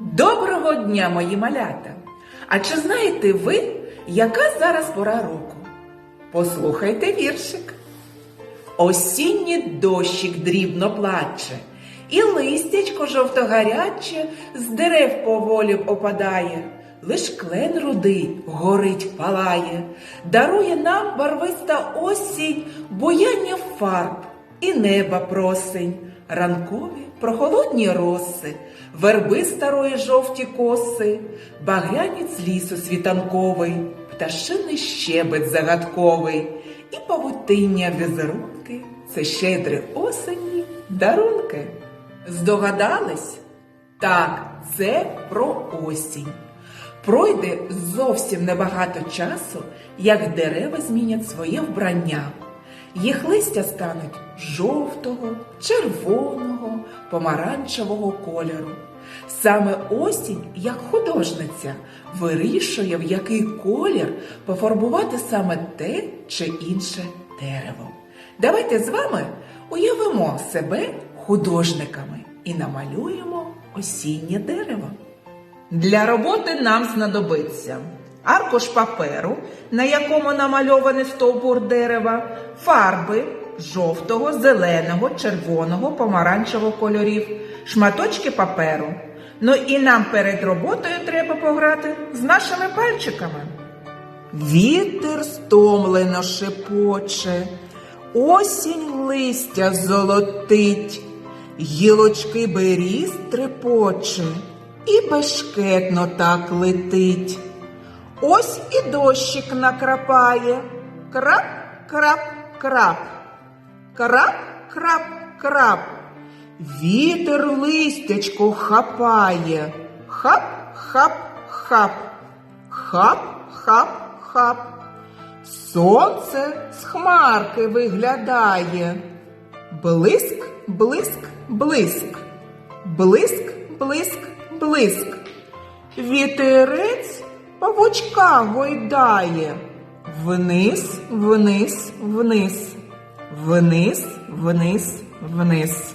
Доброго дня, мої малята! А чи знаєте ви, яка зараз пора року? Послухайте віршик. Осінній дощик дрібно плаче, і листячко жовтогаряче з дерев поволі опадає. Лиш клен рудий горить палає, дарує нам барвиста осінь, буяння фарб і неба просень, ранкові прохолодні роси, верби старої жовті коси, багрянець лісу світанковий, пташиний щебет загадковий, і павутиння візерунки це щедрі осені дарунки. Здогадались? Так, це про осінь. Пройде зовсім небагато часу, як дерева змінять своє вбрання. Їх листя стануть жовтого, червоного, помаранчевого кольору. Саме осінь, як художниця, вирішує, в який колір пофарбувати саме те чи інше дерево. Давайте з вами уявимо себе художниками і намалюємо осіннє дерево. Для роботи нам знадобиться аркуш паперу, на якому намальований стовбур дерева, фарби жовтого, зеленого, червоного, помаранчевого кольорів, шматочки паперу. Ну і нам перед роботою треба пограти з нашими пальчиками. Вітер стомлено шепоче, осінь листя золотить, гілочки беріз трепоче і бешкетно так летить. Ось і дощик накрапає. Крап, крап, крап. Крап, крап, крап. Вітер листячко хапає. Хап, хап, хап. Хап, хап, хап. Сонце з хмарки виглядає. Блиск, блиск, блиск. Блиск, блиск, блиск. Вітерець павучка гойдає. Вниз, вниз, вниз. Вниз, вниз, вниз.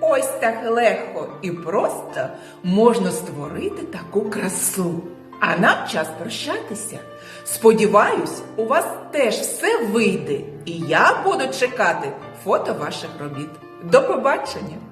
Ось так легко і просто можна створити таку красу. А нам час прощатися. Сподіваюсь, у вас теж все вийде, і я буду чекати фото ваших робіт. До побачення!